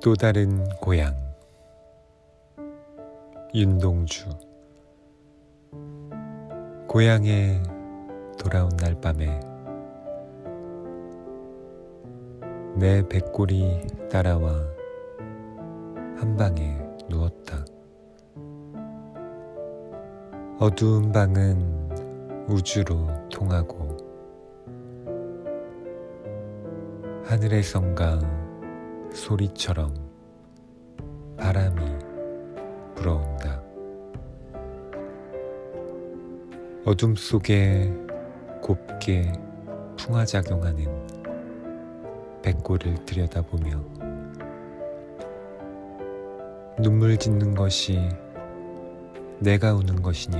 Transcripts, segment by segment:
또 다른 고향 윤동주 고향에 돌아온 날 밤에 내 백골이 따라와 한 방에 누웠다. 어두운 방은 우주로 통하고 하늘에선가 소리처럼 바람이 불어온다. 어둠 속에 곱게 풍화작용하는 백골을 들여다보며 눈물 짓는 것이 내가 우는 것이냐,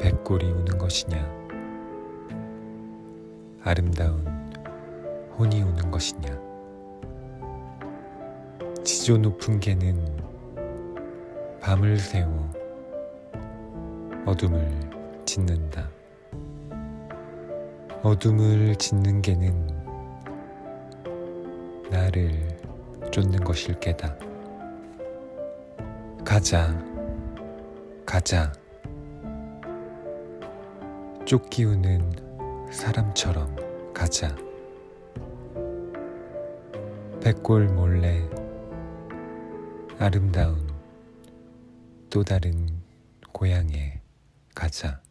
백골이 우는 것이냐, 아름다운 혼이 우는 것이냐. 지조 높은 개는 밤을 새워 어둠을 짓는다. 어둠을 짓는 개는 나를 쫓는 것일 게다. 가자, 가자. 쫓기우는 사람처럼 가자. 백골 몰래 아름다운 또 다른 고향에 가자.